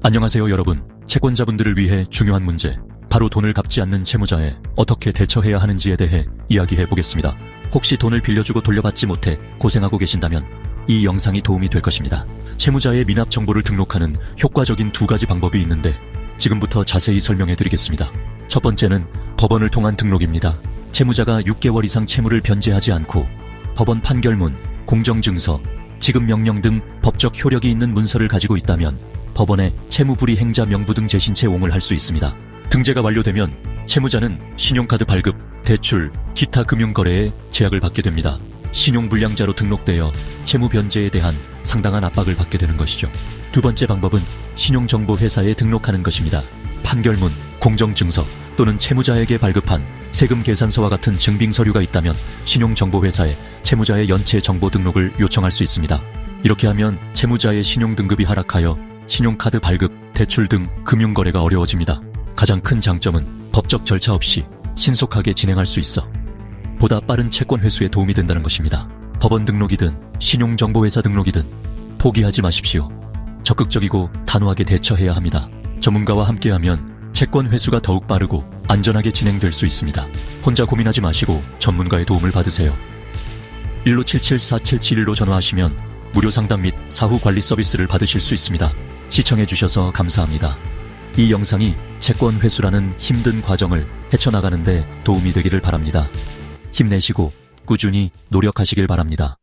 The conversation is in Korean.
안녕하세요 여러분. 채권자분들을 위해 중요한 문제, 바로 돈을 갚지 않는 채무자에 어떻게 대처해야 하는지에 대해 이야기해 보겠습니다. 혹시 돈을 빌려주고 돌려받지 못해 고생하고 계신다면 이 영상이 도움이 될 것입니다. 채무자의 미납 정보를 등록하는 효과적인 두 가지 방법이 있는데 지금부터 자세히 설명해 드리겠습니다. 첫 번째는 법원을 통한 등록입니다. 채무자가 6개월 이상 채무를 변제하지 않고 법원 판결문, 공정증서, 지급 명령 등 법적 효력이 있는 문서를 가지고 있다면 법원에 채무불이 행자 명부 등 재신 채용을 할 수 있습니다. 등재가 완료되면 채무자는 신용카드 발급, 대출, 기타 금융거래에 제약을 받게 됩니다. 신용불량자로 등록되어 채무 변제에 대한 상당한 압박을 받게 되는 것이죠. 두 번째 방법은 신용정보회사에 등록하는 것입니다. 판결문, 공정증서 또는 채무자에게 발급한 세금 계산서와 같은 증빙 서류가 있다면 신용정보회사에 채무자의 연체 정보 등록을 요청할 수 있습니다. 이렇게 하면 채무자의 신용 등급이 하락하여 신용카드 발급, 대출 등 금융거래가 어려워집니다. 가장 큰 장점은 법적 절차 없이 신속하게 진행할 수 있어 보다 빠른 채권 회수에 도움이 된다는 것입니다. 법원 등록이든 신용정보회사 등록이든 포기하지 마십시오. 적극적이고 단호하게 대처해야 합니다. 전문가와 함께하면 채권 회수가 더욱 빠르고 안전하게 진행될 수 있습니다. 혼자 고민하지 마시고 전문가의 도움을 받으세요. 1577477로 전화하시면 무료 상담 및 사후 관리 서비스를 받으실 수 있습니다. 시청해주셔서 감사합니다. 이 영상이 채권 회수라는 힘든 과정을 헤쳐나가는데 도움이 되기를 바랍니다. 힘내시고 꾸준히 노력하시길 바랍니다.